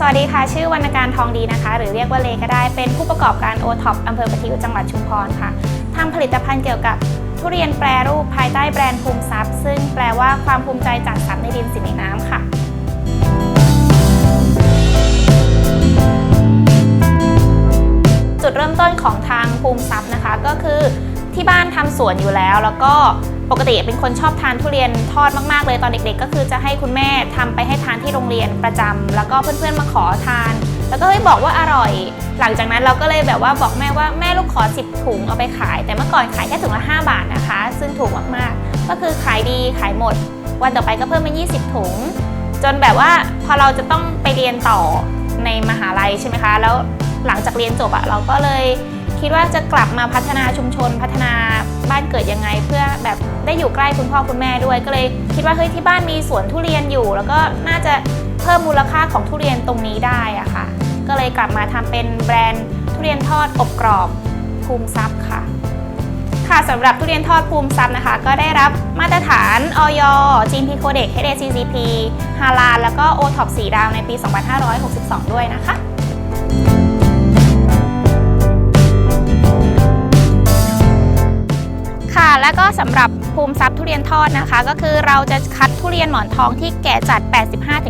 สวัสดีค่ะ ชื่อวรรณการทองดีนะคะ หรือเรียกว่าเลก็ได้เป็นผู้ประกอบการโอท็อปอำเภอปะทิวจังหวัดชุมพรค่ะทำผลิตภัณฑ์เกี่ยวกับทุเรียนแปรรูปภายใต้แบรนด์ภูมิทรัพย์ ซึ่งแปลว่าความภูมิใจจากสรรในดินสินในน้ำค่ะจุดเริ่มต้นของทางภูมิทรัพย์นะคะก็คือ ที่บ้านทำสวนอยู่แล้ว แล้วก็ปกติเป็นคนชอบทานทุเรียนทอดมากๆเลยตอนเด็ก ๆ ก็คือจะให้คุณแม่ทำไปให้ทานที่โรงเรียนประจำแล้วก็เพื่อนๆมาขอทาน แล้วก็เฮ้ยบอกว่าอร่อย หลังจากนั้นเราก็เลยแบบว่าบอกแม่ว่าแม่ลูกขอ 10 ถุงเอาไปขาย แต่เมื่อก่อนขายแค่ถุงละ5บาทนะคะ ซึ่งถูกมากๆ ก็คือขายดีขายหมด วันต่อไปก็เพิ่มเป็น20 ถุง จนแบบว่าพอเราจะต้องไปเรียนต่อในมหาลัยใช่ไหมคะ แล้วหลังจากเรียนจบอะเราก็เลย คิดว่าจะกลับมาพัฒนาชุมชน พัฒนาบ้านเกิดยังไง เพื่อแบบได้อยู่ใกล้คุณพ่อคุณแม่ด้วย ก็เลยคิดว่าเฮ้ยที่บ้านมีสวนทุเรียนอยู่ แล้วก็น่าจะเพิ่มมูลค่าของทุเรียนตรงนี้ได้อะค่ะ ก็เลยกลับมาทำเป็นแบรนด์ทุเรียนทอดอบกรอบภูมิทรัพย์ค่ะ ค่ะสำหรับทุเรียนทอดภูมิทรัพย์นะคะ ก็ได้รับมาตรฐานออย GMP Codex HACCP ฮาลาลแล้วก็ OTOP 4ดาวในปี 2562 ด้วยนะคะ แล้วก็สำหรับภูมิทรัพย์ทุเรียนทอดนะคะ ก็คือเราจะคัดทุเรียนหมอนทองที่แก่จัด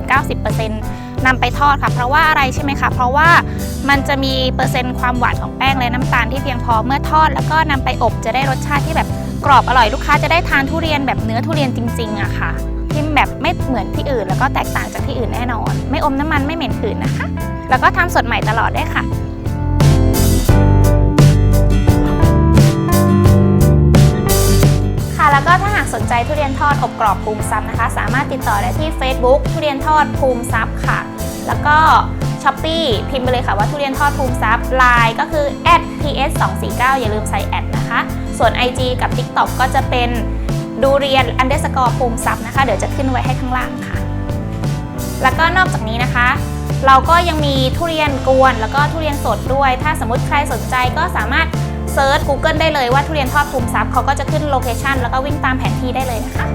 85-90%นำไปทอดค่ะ เพราะว่าอะไรใช่ไหมคะ เพราะว่ามันจะมีเปอร์เซ็นต์ความหวานของแป้งและน้ำตาลที่เพียงพอเมื่อทอด แล้วก็นำไปอบจะได้รสชาติที่แบบกรอบอร่อยลูกค้าจะได้ทานทุเรียนแบบเนื้อทุเรียนจริงๆอะค่ะที่แบบไม่เหมือนที่อื่น แล้วก็แตกต่างจากที่อื่นแน่นอน ไม่อมน้ำมันไม่เหม็นขืนนะคะ แล้วก็ทำสดใหม่ตลอดได้ค่ะ ทุเรียนทอดอบกรอบภูมิทรัพย์นะคะ สามารถติดต่อได้ที่ Facebook ทุเรียนทอดภูมิทรัพค่ะ แล้วก็ s h อ p e e พิมพ์ไปเลยค่ะว่าทุเรียนทอดภูมิทรัพย์ Line ก็คือ @ps 2 4 9อย่าลืมใส่แอดนะคะ ส่วน IG กับ TikTok ก็จะเป็นดูเรียน underscore ภูมิทรัพนะคะ เดี๋ยวจะขึ้นไว้ให้ข้างล่างค่ะ แล้วก็นอกจากนี้นะคะ เราก็ยังมีทุเรียนกวนแล้วก็ทุเรียนสดด้วย ถ้าสมมติใครสนใจก็สามารถ เซิร์ช Google ได้เลยว่าทุเรียนทอดภูมิซับเขาก็จะขึ้นโลเคชันแล้วก็วิ่งตามแผนที่ได้เลยนะคะ